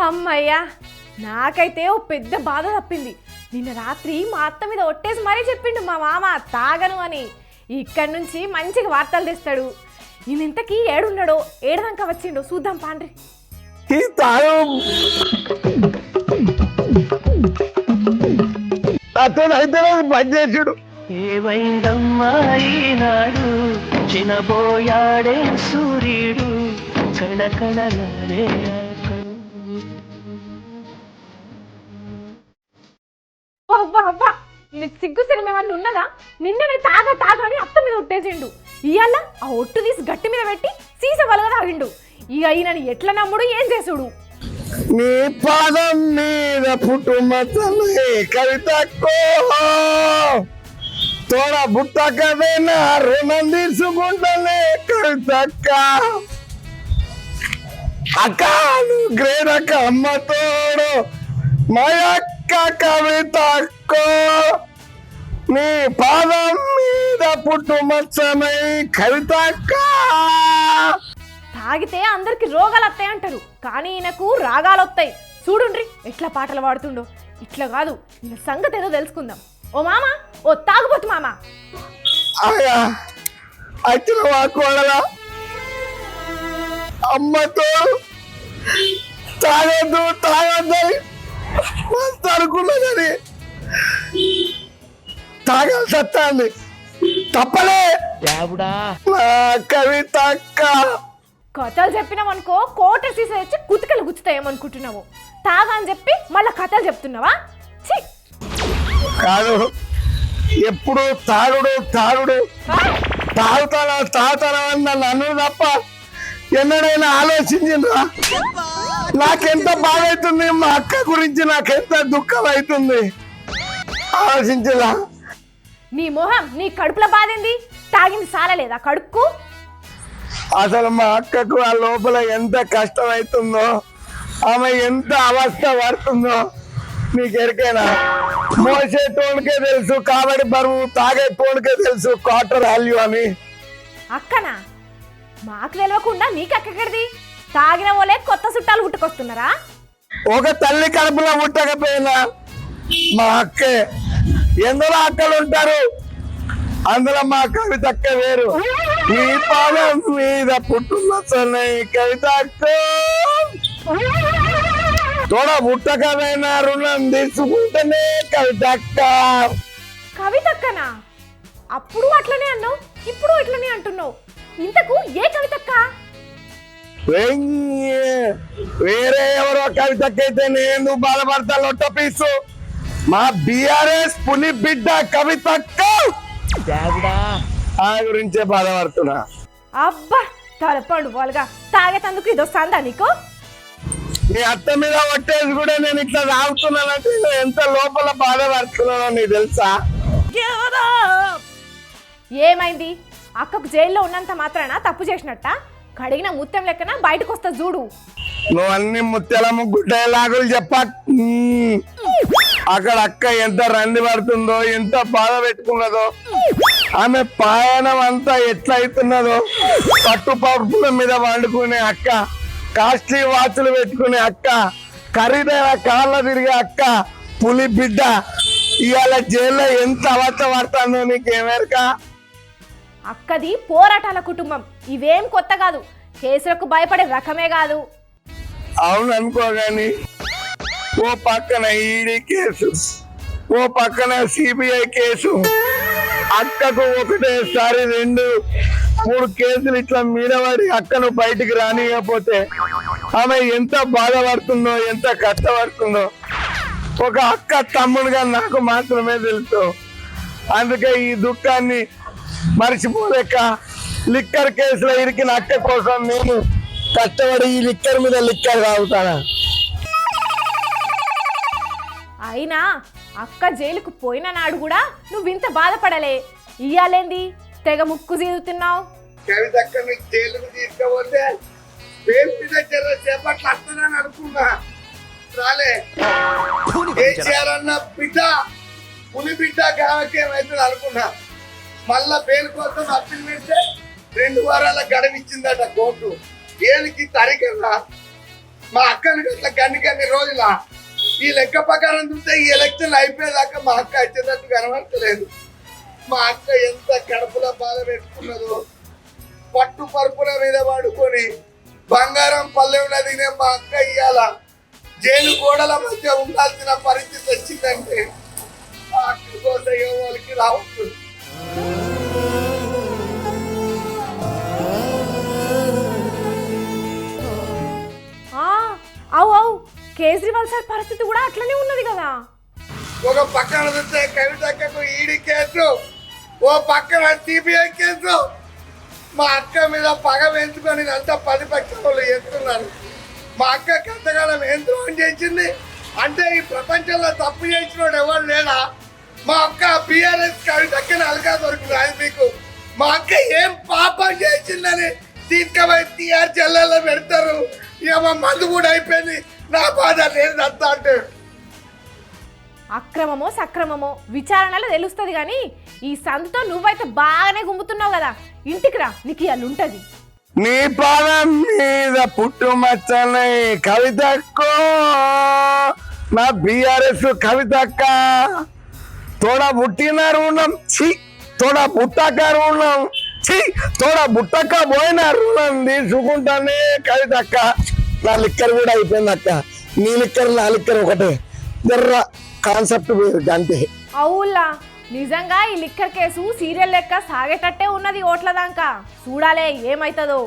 అమ్మయ్యా నాకైతే ఓ పెద్ద బాధ తప్పింది. నిన్న రాత్రి మా అత్త మీద ఒట్టేసి మరీ చెప్పిండు మా మామ తాగను అని. ఇక్కడి నుంచి మంచిగా వార్తలు తెస్తాడు. ఈయన ఇంతకీ ఏడున్నాడో ఏడదాకా వచ్చిండో చూద్దాం పాండ్రి. పనిచేసాడు ఏమైందమ్మా ఈనాడు? చినబోయాడే సూర్యుడు. ఆకడు. అబ్బా అబ్బా. సిగ్గు సినిమా ఏమన్నా ఉన్నదా? నిన్ననే తాగ తాగా అని అత్త మీద ఒట్టేసిండు. ఇవాళ ఆ ఒట్టు తీసి గట్టి మీద పెట్టి సీస వలగ తాగిండు. ఇక ఈయనని ఎట్లా నమ్ముడు ఏం చేసుడు? నీ పాదం మీద పుట్టుమతలే కవిత తోడ బుట్టకదైనా రుణం తీసుకుంటలే కవితక్క. అక్క నువ్వు గ్రేట్ అక్క అమ్మ తోడు. మాయక్క అక్క కవితక్కో నీ పాదం మీద పుట్టుమచ్చనై కవితక్క. తాగితే అందరికి రోగాలు వస్తాయి అంటారు కానీ ఈయనకు రాగాలు వస్తాయి. చూడుండ్రి ఎట్లా పాటలు పాడుతుండో. ఇట్లా కాదు ఈయన సంగతి ఏదో తెలుసుకుందాం. ఓ మామ ఓ తాగుబోతు మామ. అమ్మతో తాగొద్దు తాగొద్దని మస్తు అనుకున్నా కానీ తాగాల్సి వస్తుంది తప్పలే. నా కవిత అక్క. కథలు చెప్పినామనుకో కోట సీస తెచ్చి కుతికలు గుచ్చుతాయేమనుకుంటున్నావు తాగా అని చెప్పి మళ్ళీ కథలు చెప్తున్నావా? ఛీ! కాదు ఎప్పుడు తాగుడు తాగుడు. తాగుతానా తాగుతానా అని నన్ను అన్ను తప్ప ఎన్నడైనా ఆలోచించిండ్రా? నాకెంత బాధ అవుతుంది మా అక్క గురించి నాకెంత దుఃఖం అవుతుంది ఆలోచించలా. నీ మొహం నీ కడుపులో బాధింది? తాగింది సాలలేదా కడుక్కు? అసలు మా అక్కకు ఆ లోపల ఎంత కష్టం అవుతుందో ఆమె ఎంత అవస్థ పడుతుందో నీకు ఎరికైనా? మోసే టోన్కే తెలుసు కాబట్టి బరువు తాగే టోన్కే తెలుసు క్వార్టర్ వాల్యూ అని. అక్కనా? మాకు తెలియకుండా నీకు ఎక్కడిది? తాగిన వాళ్ళే కొత్త చుట్టాలు పుట్టుకొస్తున్నారా? ఒక తల్లి కడుపులో పుట్టకపోయినా మా అక్కే ఎందులో అక్కలు ఉంటారు? అందులో మా కవిత అక్క వేరు. ఈ పాదం మీద పుట్టున్న సన్నై కవిత అక్క. తోడ పుట్టకదైనా రుణం తీసుకుంటేనే కవిత అక్క. కవితక్కనా అప్పుడు అట్లనే అన్నావు ఇప్పుడు అట్లనే అంటున్నావు. ఇంతకు ఏ వేరే ఎవరో కవితకైతే నేను బాధపడతా లొట్ట పీసు. మా బిఆర్ఎస్ పులి బిడ్డ కవితక్క దేవుడా ఆ గురించే బాధపడుతున్నా. అబ్బా తలపండు వాళ్ళగా తాగేతందుకు ఇదో సందా నీకు? నీ అత్త మీద ఒట్టేసి కూడా నేను ఇట్లా తాగుతున్నానంటే నేను ఎంత లోపల బాధపడుతున్నానో నీకు తెలుసా? ఏమైంది? అక్కకు జైల్లో ఉన్నంత మాత్రాన తప్పు చేసినట్ట? కడిగిన ముత్యం లెక్కన బయటకు వస్తా చూడు. నువ్వు అన్ని ముత్యాలమ్మ గుడ్డలాగులు చెప్ప. అక్కడ అక్క ఎంత రంది పడుతుందో ఎంత బాధ పెట్టుకున్నదో ఆమె పాయనం అంతా ఎట్లా అవుతున్నదో పట్టు పప్పుల మీద వండుకునే అక్క కాస్ట్లీ వాచ్లు పెట్టుకునే అక్క ఖరీదైన కాళ్ళ తిరిగే అక్క పులి బిడ్డ ఇవాళ జైల్లో ఎంత అవస్థ పడుతుందో నీకేమేరక అక్కది పోరాటాల కుటుంబం. ఇవేం కొత్త కాదు. కేసులకు భయపడే రకమే కాదు. అవును అనుకోగాని ఓ పక్కన ఈడీ కేసు ఓ పక్కన సిబిఐ కేసు అక్కకు ఒకటేసారి రెండు మూడు కేసులు ఇట్లా మీనవాడి అక్కను బయటికి రానియకపోతే ఆమె ఎంత బాధపడుతుందో ఎంత కష్టపడుతుందో. ఒక అక్క తమ్ముడుగా నాకు మాత్రమే తెలుసు. అందుకే ఈ దుఃఖాన్ని మర్చిపోలేక లిక్కర్ కేసులో ఇరికిన అక్క కోసం నేను కష్టపడి ఈ లిక్కర్ మీద లిక్కర్ తాగుతానా? అయినా అక్క జైలుకు పోయిన నాడు కూడా నువ్వు ఇంత బాధపడలే. ఇయ్యాలేంది? తెగ ముక్కు చీదుతున్నావు కవితక్కని జైలుకు తీసుకపోతే పేరు మీద చర్య చేపట్లు వస్తుందని అనుకున్నా రాలే. కేసీఆర్ అన్న బిడ్డ పులి బిడ్డ గామకేమైతుంది అనుకున్నా మళ్ళా బెయిల్ కోసం అప్పీల్ పెడితే రెండు వారాల గడువు ఇచ్చిందట కోర్టు. ఏలికి తరికన్నా మా అక్కని అట్లా గన్ని రోజుల. ఈ లెక్క ప్రకారం చూస్తే ఈ ఎలక్షన్ అయిపోయేదాకా మా అక్క వచ్చేటట్టు కనబడతలేదు. మా అక్క ఎంత కడుపులో బాధ పెట్టుకున్నదో. పట్టు పరుపుల మీద పడుకొని బంగారం పల్లెంలో తినే మా అక్క ఇయ్యాల. జైలు గోడల మధ్య ఉండాల్సిన పరిస్థితి వచ్చిందంటే మా అక్క కోసం ఏ వాళ్ళకి రావచ్చు కేజ్రీవాల్ సార్ పరిస్థితి కూడా అట్లనే ఉన్నది కదా. ఒక పక్కన చూస్తే కవితక్కకు ఈడీ కేసు ఓ పక్కన సిబిఐ కేసు. మా అక్క మీద పగ పెంచుకొని ఇదంతా పది వాళ్ళు చేస్తున్నారు. మా అక్క ఎంతకాలం ఏం ద్రోహం చేసింది? అంటే ఈ ప్రపంచంలో తప్పు చేసినోడు ఎవరు లేడా? మా అక్క బీఆర్ఎస్ కవితక్కని అలగా దొరికింది ఆయన మీకు. మా అక్క ఏం పాపం చేసిందని తీసుకపోయి టీఆర్ చెల్లెల్లో పెడతారు. ఇక మా మందు కూడా అయిపోయింది. నా బాధ లేదు అంతా అంటే. అక్రమమో సక్రమమో విచారణలో తెలుస్తుంది కానీ ఈ సందుతో నువ్వైతే బాగానే గుమ్ముతున్నావు కదా. ఇంటికి రా నీకు ఇవాళ ఉంటుంది. నీ పాదం మీద పుట్టుమచ్చని కవితక్కో నా బీఆర్ఎస్ కవితక్క తోడ పుట్టిన రుణం చి తోడ పుట్టక రుణం చి తోడ పుట్టక పోయిన రుణం తీసుకుంటానే కవితక్క నా లిక్కర్ కూడా అయిపోయింది అక్క. నీ లిక్కర్ నా లిక్కర్ ఒకటే. జర్ర కాన్సెప్ట్ వేరు అంతే. అవులా. నిజంగా ఈ లిక్కర్ కేసు సీరియల్ లెక్క సాగేటట్టే ఉన్నది ఓట్ల దాకా. చూడాలే ఏమైతుందో.